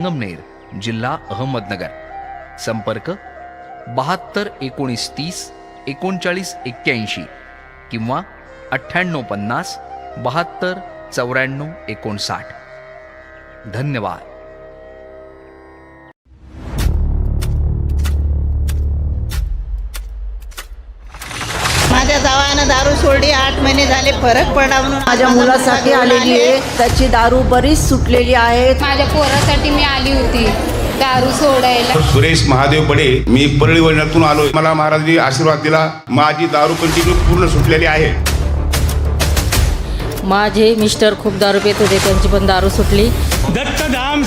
संगमनेर जिल्हा अहमदनगर. संपर्क बहात्तर एकोणीस तीस एकोणचाळीस एक्क्याऐंशी किंवा अठ्ठ्याण्णव पन्नास बहात्तर चौऱ्याण्णव एकोणसाठ. धन्यवाद. जावानं दारू सोडली आठ महिने झाले फरक पडला म्हणून माझ्या मुलासाठी आलेली आहे. त्याची दारू बरीच सुटलेली आहे. माझ्या पोरासाठी मी आली होती. दारू सोडायला. सुरेश महादेव बडे मी परळी वळणातून आलो मला महाराजांनी आशीर्वाद दिला. माझी दारू कंटिन्यू पूर्ण सुटलेली आहे. माझे मिस्टर खूप दारू पित होते त्यांची पण दारू सुटली. दत्तधाम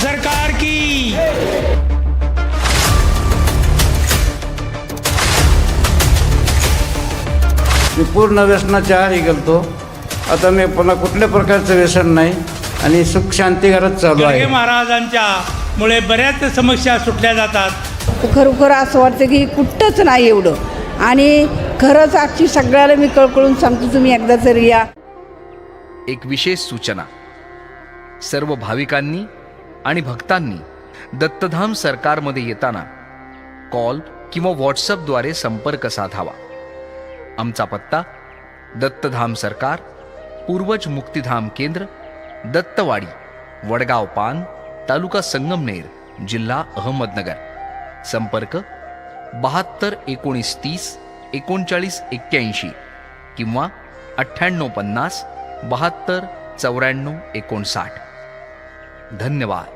मी पूर्ण व्यसनाच्या आहारी गेलतो. आता मी पुन्हा कुठल्या प्रकारचं व्यसन नाही आणि सुख शांती घरात चालू आहे. महाराजांच्या मुळे बऱ्याच समस्या सुटल्या जातात. खरोखर असं वाटतं की कुठंच नाही एवढं. आणि खरंच आजची सगळ्याला मी कळकळून सांगतो तुम्ही एकदा तरी या. एक विशेष सूचना. सर्व भाविकांनी आणि भक्तांनी दत्तधाम सरकारमध्ये येताना कॉल किंवा व्हॉट्सअपद्वारे संपर्क साधावा. आमचा पत्ता दत्तधाम सरकार पूर्वज मुक्तिधाम केंद्र दत्तवाडी वडगाव पान तालुका संगमनेर जिल्हा अहमदनगर. संपर्क बहात्तर एकोणीस तीस एकोणचाळीस एक्क्याऐंशी किंवा अठ्ठ्याण्णव पन्नास बहात्तर चौऱ्याण्णव एकोणसाठ. धन्यवाद.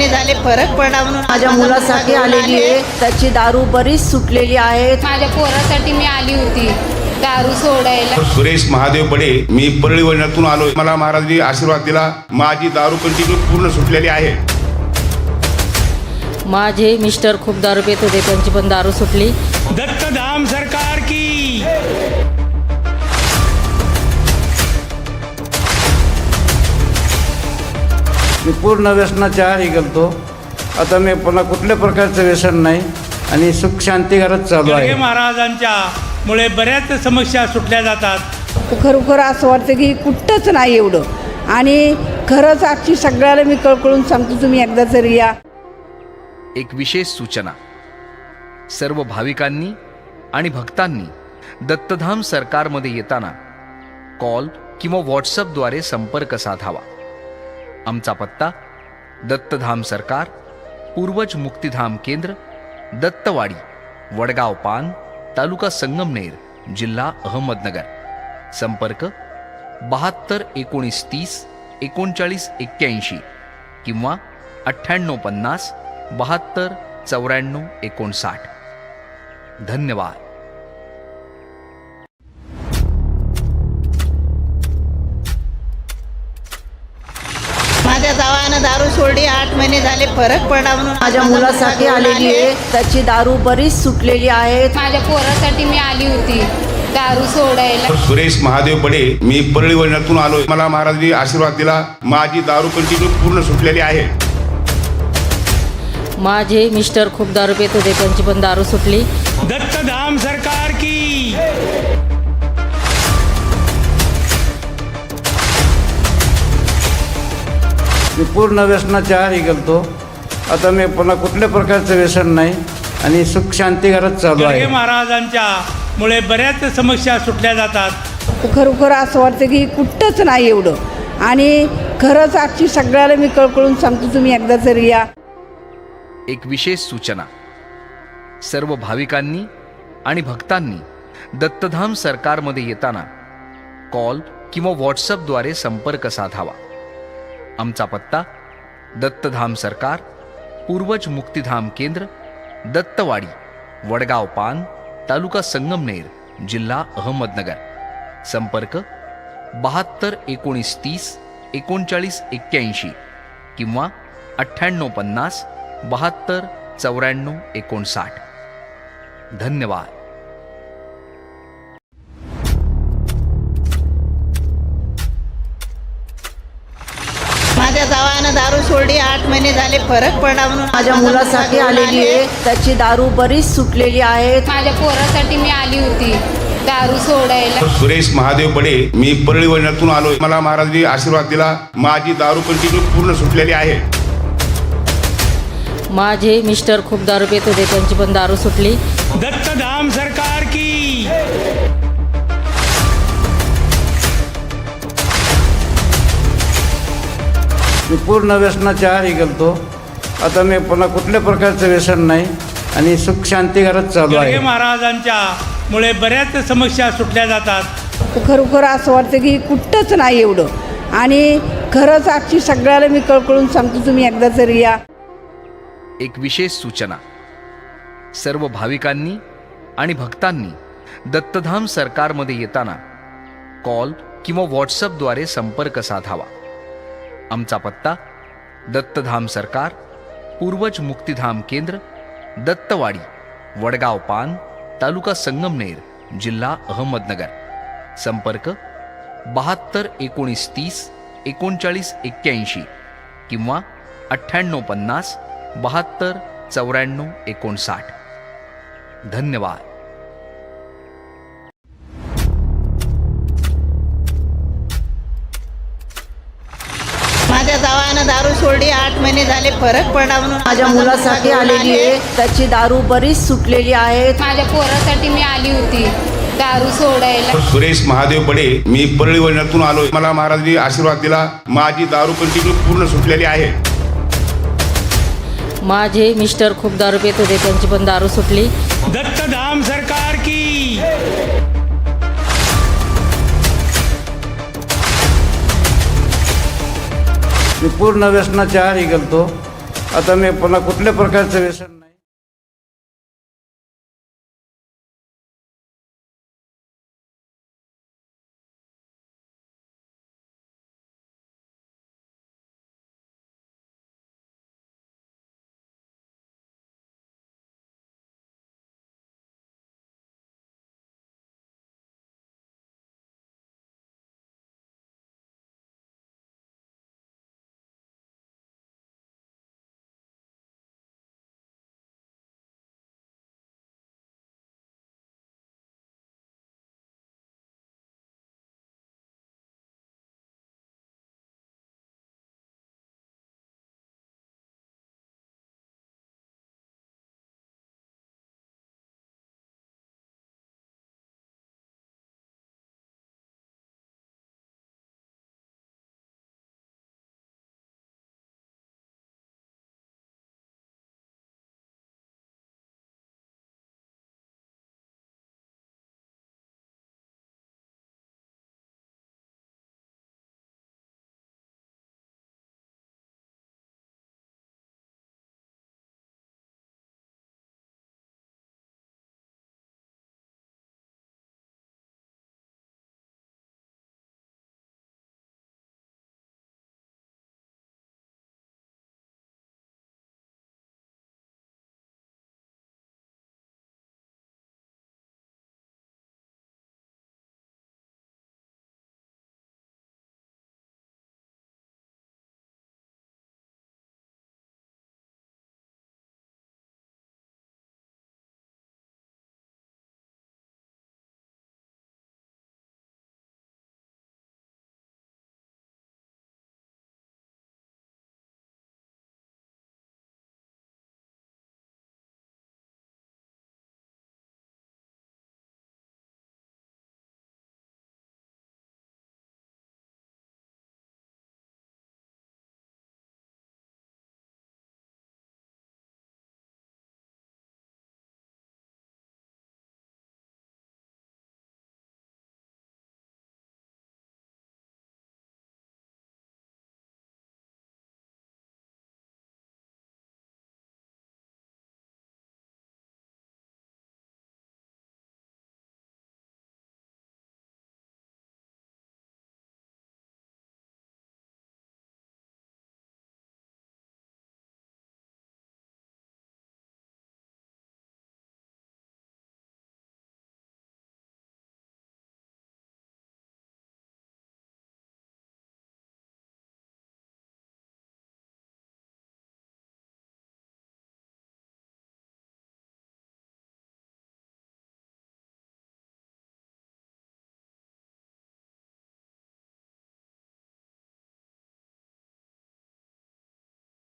महिने झाले फरक पडला म्हणून माझ्या मुलासाठी आलेली आहे. त्याची दारू बरीच सुटलेली आहे. माझ्या पोरासाठी मी आली होती. दारू सोडायला. सुरेश महादेव बडे मी परळी वळणातून आलो मला महाराजांनी आशीर्वाद दिला. माझी दारू कंटिन्यू पूर्ण सुटलेली आहे. माझे मिस्टर खूप दारू पित होते. त्यांची पण दारू सुटली. मी पूर्ण व्यसनाच्या आहारी गेलतो. आता मी पुन्हा कुठल्या प्रकारचं व्यसन नाही आणि सुख शांती घरात चालू आहे. महाराजांच्या मुळे बऱ्याच समस्या सुटल्या जातात. खरोखर असं वाटतं की कुठंच नाही एवढं. आणि खरंच आजची सगळ्याला मी कळकळून सांगतो तुम्ही एकदा तरी या. एक विशेष सूचना. सर्व भाविकांनी आणि भक्तांनी दत्तधाम सरकारमध्ये येताना कॉल किंवा व्हॉट्सअपद्वारे संपर्क साधावा. आमचा पत्ता दत्तधाम सरकार पूर्वज मुक्तिधाम केंद्र दत्तवाडी वडगाव पान तालुका संगमनेर जिल्हा अहमदनगर. संपर्क बहात्तर एकोणीस तीस एकोणचाळीस एक्क्याऐंशी किंवा अठ्ठ्याण्णव पन्नास बहात्तर चौऱ्याण्णव एकोणसाठ. धन्यवाद. सोडली आठ महिने झाले फरक पडला म्हणून माझ्या मुलासाठी आलेली आहे. त्याची दारू बरीच सुटलेली आहे माझ्या पोरासाठी मी आली होती. दारू सोडायला. सुरेश महादेव बडे मी परळी वळणातून आलो मला महाराजांनी आशीर्वाद दिला. माझी दारू कंटिन्यू पूर्ण सुटलेली आहे. माझे मिस्टर खूप दारू पित होते. त्यांची पण दारू सुटली. दत्तधाम सरकार की. मी पूर्ण व्यसनाच्या आहारी गेलतो. आता मी पुन्हा कुठल्या प्रकारचं व्यसन नाही आणि सुख शांती घरात चालू आहे. महाराजांच्या मुळे बऱ्याच समस्या सुटल्या जातात. खरोखर असं वाटतं की कुठंच नाही एवढं. आणि खरंच आजची सगळ्याला मी कळकळून सांगतो तुम्ही एकदा तरी या. एक विशेष सूचना. सर्व भाविकांनी आणि भक्तांनी दत्तधाम सरकारमध्ये येताना कॉल किंवा व्हॉट्सअपद्वारे संपर्क साधावा. आमचा पत्ता दत्तधाम सरकार पूर्वज मुक्तिधाम केंद्र दत्तवाडी वडगाव पान तालुका संगमनेर जिल्हा अहमदनगर. संपर्क बहात्तर एकोणीस तीस एकोणचाळीस एक्क्याऐंशी किंवा अठ्ठ्याण्णव पन्नास बहात्तर चौऱ्याण्णव एकोणसाठ. धन्यवाद. दारू सोडली आठ महिने झाले फरक पडला म्हणून माझ्या मुलासाठी आलेली आहे. त्याची दारू बरीच सुटलेली आहे. माझ्या पोरासाठी मी आली होती दारू सोडायला. सुरेश महादेव बडे मी परळी वळणातून आलोय. मला महाराजांनी आशीर्वाद दिला. माझी दारू कंटिन्यू पूर्ण सुटलेली आहे. माझे मिस्टर खूप दारू पित होते त्यांची पण दारू सुटली. दत्तधाम सरकार की. मी पूर्ण व्यसनाच्या आहारी गेलतो. आता मी पुन्हा कुठल्या प्रकारचं व्यसन नाही आणि सुख शांती घरात चालू आहे. महाराजांच्या मुळे बऱ्याच समस्या सुटल्या जातात. खरोखर असं वाटतं की कुठंच नाही एवढं. आणि खरंच आजची सगळ्याला मी कळकळून सांगतो तुम्ही एकदा तरी या. एक विशेष सूचना. सर्व भाविकांनी आणि भक्तांनी दत्तधाम सरकारमध्ये येताना कॉल किंवा व्हॉट्सअपद्वारे संपर्क साधावा. आमचा पत्ता दत्तधाम सरकार पूर्वज मुक्तिधाम केंद्र दत्तवाडी वडगाव पान तालुका संगमनेर जिल्हा अहमदनगर. संपर्क बहात्तर एकोणीस तीस एकोणचाळीस एक्क्याऐंशी किंवा अठ्ठ्याण्णव पन्नास बहात्तर चौऱ्याण्णव एकोणसाठ. धन्यवाद. माझ्या जावानं दारू सोडली आठ महिने झाले फरक पडला म्हणून माझ्या माझा मुलासाठी आलेली आले. आहे. त्याची दारू बरीच सुटलेली आहे माझ्या पोरासाठी मी आली होती दारू सोडायला. सुरेश महादेव बडे मी परळी वळणातून आलोय. मला महाराजांनी आशीर्वाद दिला. माझी दारू कंटिन्यू पूर्ण सुटलेली आहे. माझे मिस्टर खूप दारू पित होते त्यांची पण दारू सुटली. दत्तधाम सरकार की. मी पूर्ण व्यसनाच्या आहारी गेलतो. आता मी पुन्हा कुठल्या प्रकारचं व्यसन